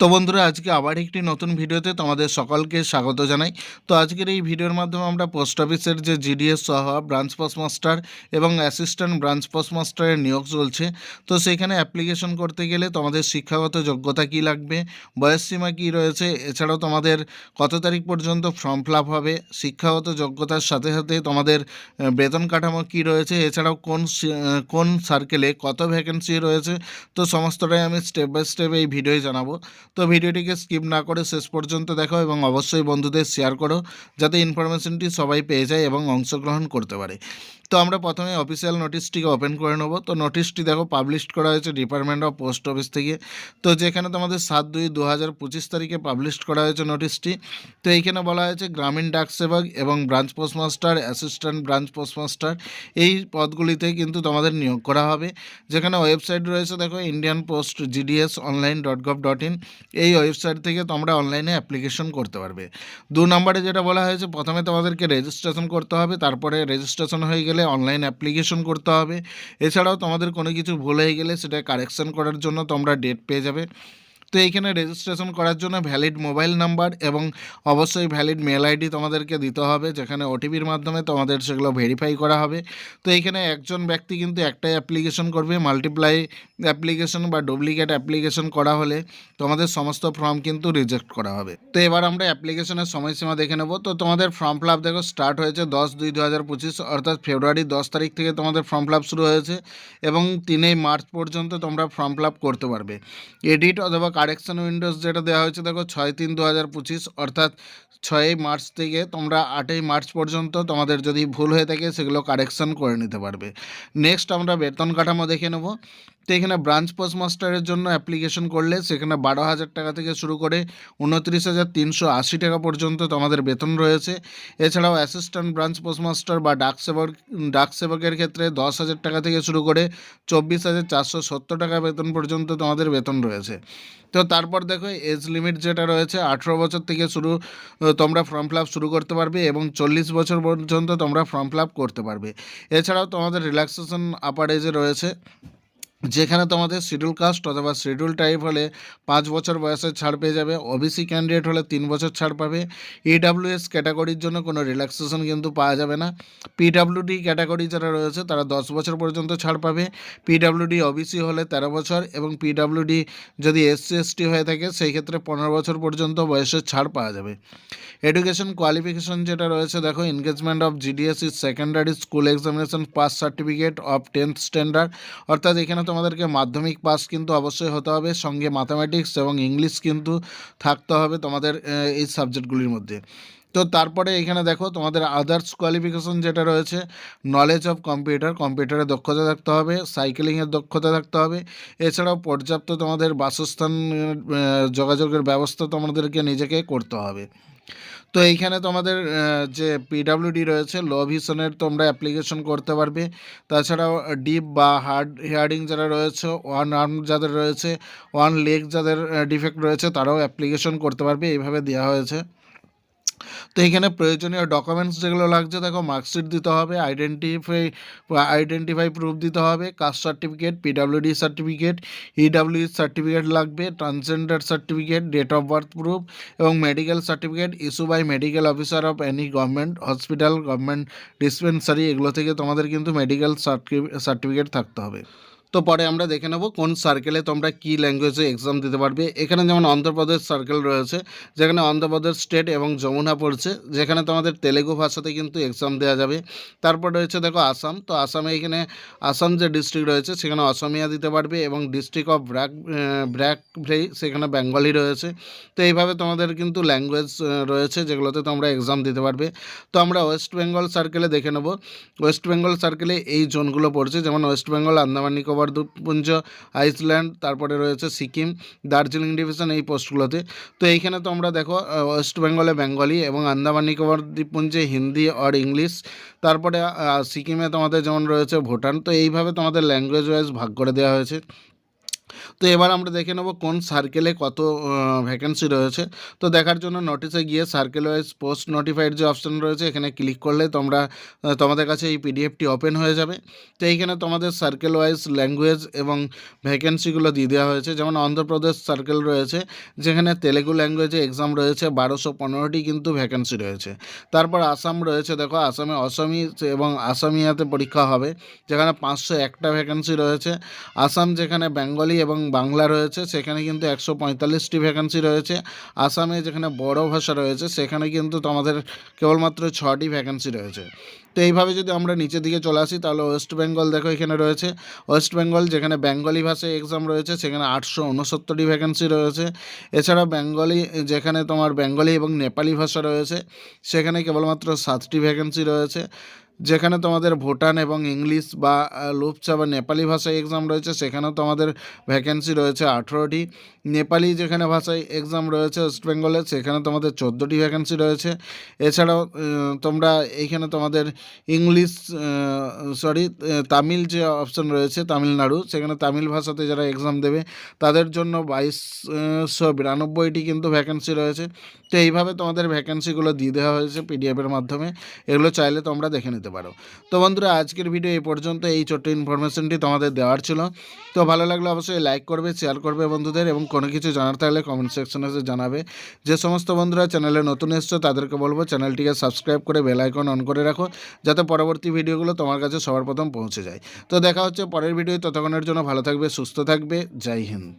তো বন্ধুরা, আজকে আবার একটি নতুন ভিডিওতে তোমাদের সকলকে স্বাগত জানাই। তো আজকের এই ভিডিওর মাধ্যমে আমরা পোস্ট অফিসের যে জিডিএস সহ ব্রাঞ্চ পোস্ট মাস্টার এবং অ্যাসিস্ট্যান্ট ব্রাঞ্চ পোস্ট মাস্টারের নিয়োগ চলছে, তো সেখানে অ্যাপ্লিকেশন করতে গেলে তোমাদের শিক্ষাগত যোগ্যতা কি লাগবে বয়সসীমা কি রয়েছে, এছাড়াও তোমাদের কত তারিখ পর্যন্ত ফর্ম ফিল হবে, শিক্ষাগত যোগ্যতার সাথে সাথে তোমাদের বেতন কাঠামো কি রয়েছে, এছাড়াও কোন কোন সার্কেলে কত ভ্যাকেন্সি রয়েছে, তো সমস্তটাই আমি স্টেপ বাই স্টেপ এই ভিডিওয় জানাব। তো ভিডিওটিকে স্কিপ না করে শেষ পর্যন্ত দেখো এবং অবশ্যই বন্ধুদের শেয়ার করো, যাতে ইনফরমেশনটি সবাই পেয়ে যায় এবং অংশগ্রহণ করতে পারে। তো আমরা প্রথমে অফিসিয়াল নোটিশটিকে ওপেন করে নেব। তো নোটিশটি দেখো পাবলিশ করা হয়েছে ডিপার্টমেন্ট অফ পোস্ট অফিস থেকে। তো যেখানে তোমাদের সাত দুই দু হাজার পঁচিশ তারিখে পাবলিশ করা হয়েছে নোটিশটি তো এইখানে বলা হয়েছে গ্রামীণ ডাক সেবক এবং branch postmaster assistant branch postmaster এই পদগুলিতে কিন্তু তোমাদের নিয়োগ করা হবে। যেখানে ওয়েবসাইট রয়েছে দেখো Indian post GDS online dot gov dot in এই ওয়েবসাইট থেকে তোমরা অনলাইনে অ্যাপ্লিকেশন করতে পারবে। দু নম্বরে যেটা বলা হয়েছে, প্রথমে তোমাদেরকে রেজিস্ট্রেশন করতে হবে, তারপরে রেজিস্ট্রেশন হয়ে গেলে অনলাইন অ্যাপ্লিকেশন করতে হবে। এছাড়াও তোমাদের কোনো কিছু ভুল হয়ে গেলে সেটা কারেকশান করার জন্য তোমরা ডেট পেয়ে যাবে। তো এইখানে রেজিস্ট্রেশন করার জন্য ভ্যালিড মোবাইল নাম্বার এবং অবশ্যই ভ্যালিড মেল আইডি তোমাদেরকে দিতে হবে, যেখানে ওটিপির মাধ্যমে তোমাদের সেগুলো ভেরিফাই করা হবে। তো এইখানে একজন ব্যক্তি কিন্তু একটাই অ্যাপ্লিকেশন করবে মাল্টিপ্লাই অ্যাপ্লিকেশন বা ডুপ্লিকেট অ্যাপ্লিকেশন করা হলে তোমাদের সমস্ত ফর্ম কিন্তু রিজেক্ট করা হবে। তো এবার আমরা অ্যাপ্লিকেশনের সময়সীমা দেখে নেব। তো তোমাদের ফর্ম ফিল দেখো স্টার্ট হয়েছে দশ দুই দু অর্থাৎ ফেব্রুয়ারি দশ তারিখ থেকে তোমাদের ফর্ম ফিল শুরু হয়েছে এবং তিনই মার্চ পর্যন্ত তোমরা ফর্ম ফিল করতে পারবে। এডিট অথবা কারেকশন উইন্ডোজ যেটা দেওয়া হয়েছে, দেখো ছয় তিন দু অর্থাৎ ছয়ই মার্চ থেকে তোমরা আটই মার্চ পর্যন্ত তোমাদের যদি ভুল হয়ে থাকে, সেগুলো কারেকশন করে নিতে পারবে। নেক্সট আমরা বেতন কাঠামো দেখে নেব। তো এখানে ব্রাঞ্চ পোস্টমাস্টারের জন্য অ্যাপ্লিকেশন করলে সেখানে বারো হাজার টাকা থেকে শুরু করে উনত্রিশ হাজার তিনশো আশি টাকা পর্যন্ত তোমাদের বেতন রয়েছে। এছাড়াও অ্যাসিস্ট্যান্ট ব্রাঞ্চ পোস্টমাস্টার বা ডাক সেবক, ডাক সেবকের ক্ষেত্রে দশ হাজার টাকা থেকে শুরু করে চব্বিশ হাজার চারশো সত্তর টাকা বেতন পর্যন্ত তোমাদের বেতন রয়েছে। তো তারপর দেখো, এজ লিমিট যেটা রয়েছে, আঠেরো বছর থেকে শুরু তোমরা ফর্ম ফিল শুরু করতে পারবে এবং চল্লিশ বছর পর্যন্ত তোমরা ফর্ম ফিল করতে পারবে। এছাড়াও তোমাদের রিল্যাক্সেশন আপার এজে রয়েছে। যেখানে তোমাদের শিডিউল কাস্ট অথবা শিডিউল টাইপ হলে পাঁচ বছর বয়সের ছাড় পেয়ে যাবে। ওবিসি ক্যান্ডিডেট হলে তিন বছর ছাড় পাবে। ইডাব্লিউএস ক্যাটাগরির জন্য কোনো রিল্যাক্সেশন কিন্তু পাওয়া যাবে না। পিডাব্লিউডি ক্যাটাগরি যারা রয়েছে, তারা দশ বছর পর্যন্ত ছাড় পাবে। পিডাব্লিউডি ওবিসি হলে তেরো বছর এবং পিডাব্লিউডি যদি এসসি এসটি হয়ে থাকে, সেই ক্ষেত্রে পনেরো বছর পর্যন্ত বয়সের ছাড় পাওয়া যাবে। এডুকেশন কোয়ালিফিকেশন যেটা রয়েছে, দেখো engagement of GDS is secondary school examination pass certificate of tenth standard অর্থাৎ এখানে তোমাদেরকে মাধ্যমিক পাস কিন্তু অবশ্যই হতে হবে। সঙ্গে ম্যাথামেটিক্স এবং ইংলিশ কিন্তু থাকতে হবে তোমাদের এই সাবজেক্টগুলির মধ্যে। তো তারপরে এখানে দেখো তোমাদের আদার্স কোয়ালিফিকেশন যেটা রয়েছে নলেজ অফ কম্পিউটার কম্পিউটারে দক্ষতা থাকতে হবে সাইকেলিংয়ের দক্ষতা থাকতে হবে। এছাড়াও পর্যাপ্ত তোমাদের বাসস্থান যোগাযোগের ব্যবস্থা তোমাদেরকে নিজেকে করতে হবে। তো এইখানে তোমাদের যে পিডাব্লিউডি রয়েছে লো ভিশনের তোমরা অ্যাপ্লিকেশন করতে পারবে। তাছাড়াও ডিপ বা হার্ড হিয়ারিং যারা রয়েছে ওয়ান আর্ম যাদের রয়েছে ওয়ান লেগ যাদের ডিফেক্ট রয়েছে, তারাও অ্যাপ্লিকেশন করতে পারবে। এইভাবে দেওয়া হয়েছে। তো এখানে প্রয়োজনীয় ডকুমেন্টস যেগুলো লাগছে, দেখো মার্কশিট দিতে হবে আইডেন্টিফাই আইডেন্টিফাই প্রুফ দিতে হবে caste certificate PWD certificate E W certificate লাগবে transgender certificate date of birth proof এবং medical certificate issue by medical officer of any government hospital government dispensary এগুলো থেকে তোমাদের কিন্তু মেডিকেল সার্টিফিকেট থাকতে হবে। তো পরে আমরা দেখে নেব কোন সার্কেলে তোমরা কী ল্যাঙ্গুয়েজে এক্সাম দিতে পারবে। এখানে যেমন অন্ধ্রপ্রদেশ সার্কেল রয়েছে, যেখানে অন্ধ্রপ্রদেশ স্টেট এবং যমুনা পড়ছে, যেখানে তোমাদের তেলেগু ভাষাতে কিন্তু এক্সাম দেওয়া যাবে। তারপর রয়েছে দেখো আসাম, তো আসামে এখানে আসাম যে ডিস্ট্রিক্ট রয়েছে, সেখানে অসমিয়া দিতে পারবে এবং ডিস্ট্রিক্ট অফ ব্র্যাক ব্র্যাক ভ্রেই সেখানে বেঙ্গলি রয়েছে। তো এইভাবে তোমাদের কিন্তু ল্যাঙ্গুয়েজ রয়েছে যেগুলোতে তোমরা এক্সাম দিতে পারবে। তো আমরা ওয়েস্ট বেঙ্গল সার্কেলে দেখে নেব। ওয়েস্ট বেঙ্গল সার্কেলে এই জোনগুলো পড়ছে, যেমন ওয়েস্ট বেঙ্গল আন্দামান নিকোবর দ্বীপপুঞ্জ আইসল্যান্ড, তারপরে রয়েছে সিকিম, দার্জিলিং ডিভিশন এই পোস্টগুলোতে। তো এইখানে তোমরা দেখো ওয়েস্ট বেঙ্গলে বেঙ্গলি এবং আন্দামান নিকোবর দ্বীপপুঞ্জে হিন্দি অর ইংলিশ। তারপরে সিকিমে তোমাদের যেমন রয়েছে ভুটান। তো এইভাবে তোমাদের ল্যাঙ্গুয়েজ ওয়াইজ ভাগ করে দেওয়া হয়েছে। তো এবার আমরা দেখে নেব কোন সার্কেলে কত ভ্যাকেন্সি রয়েছে। তো দেখার জন্য নোটিশে গিয়ে সার্কেল ওয়াইজ পোস্ট নোটিফাইড যে অপশন রয়েছে, এখানে ক্লিক করলে তোমরা তোমাদের কাছে এই পিডিএফটি ওপেন হয়ে যাবে। তো এইখানে তোমাদের সার্কেল ওয়াইজ ল্যাঙ্গুয়েজ এবং ভ্যাকেন্সিগুলো দিয়ে দেওয়া হয়েছে। যেমন অন্ধ্রপ্রদেশ সার্কেল রয়েছে, যেখানে তেলেগু ল্যাঙ্গুয়েজে এক্সাম রয়েছে, বারোশো পনেরোটি কিন্তু ভ্যাকেন্সি রয়েছে। তারপর আসাম রয়েছে, দেখো আসামে অসমী এবং আসামিয়াতে পরীক্ষা হবে, যেখানে পাঁচশো একটা ভ্যাকেন্সি রয়েছে। আসাম যেখানে বেঙ্গলি এবং বাংলা রয়েছে, সেখানে কিন্তু একশো পঁয়তাল্লিশটি ভ্যাকেন্সি রয়েছে। আসামে যেখানে বড় ভাষা রয়েছে, সেখানে কিন্তু তোমাদের কেবলমাত্র ছটি ভ্যাকেন্সি রয়েছে। তো এইভাবে যদি আমরা নিচের দিকে চলে আসি, তাহলে ওয়েস্ট বেঙ্গল দেখো এখানে রয়েছে। ওয়েস্ট বেঙ্গল যেখানে বেঙ্গলি ভাষায় এক্সাম রয়েছে, সেখানে আটশো উনসত্তরটি ভ্যাকেন্সি রয়েছে। এছাড়া বেঙ্গলি যেখানে তোমার বেঙ্গলি এবং নেপালি ভাষা রয়েছে, সেখানে কেবলমাত্র সাতটি ভ্যাকেন্সি রয়েছে। যেখানে তোমাদের ভুটান এবং ইংলিশ বা লুপচা বা নেপালি ভাষায় এক্সাম রয়েছে, সেখানেও তোমাদের ভ্যাকেন্সি রয়েছে আঠেরোটি। নেপালি যেখানে ভাষায় এক্সাম রয়েছে ওয়েস্ট বেঙ্গলে সেখানে তোমাদের চোদ্দোটি ভ্যাকেন্সি রয়েছে। এছাড়াও তোমরা এইখানে তোমাদের ইংলিশ সরি তামিল যে অপশন রয়েছে, তামিলনাড়ু, সেখানে তামিল ভাষাতে যারা এক্সাম দেবে, তাদের জন্য বাইশশো বিরানব্বইটি কিন্তু ভ্যাকেন্সি রয়েছে। তো এইভাবে তোমাদের ভ্যাকেন্সিগুলো দিয়ে দেওয়া হয়েছে পিডিএফের মাধ্যমে। এগুলো চাইলে তোমরা দেখে নিতে পারো। তো বন্ধুরা, আজকের ভিডিও এই পর্যন্ত। এই ছোট্ট ইনফরমেশনটি তোমাদের দেওয়ার ছিল। তো ভালো লাগলে অবশ্যই লাইক করবে শেয়ার করবে বন্ধুদের এবং কোনো কিছু জানার থাকলে কমেন্ট সেকশনে এসে জানাবে। যে সমস্ত বন্ধুরা চ্যানেলে নতুন এসছো, তাদেরকে বলব চ্যানেলটিকে সাবস্ক্রাইব করে বেল আইকন অন করে রাখো, যাতে পরবর্তী ভিডিওগুলো তোমার কাছে সবার প্রথম পৌঁছে যায়। তো দেখা হচ্ছে পরের ভিডিও ততক্ষণের জন্য ভালো থাকবে, সুস্থ থাকবে। জয় হিন্দ।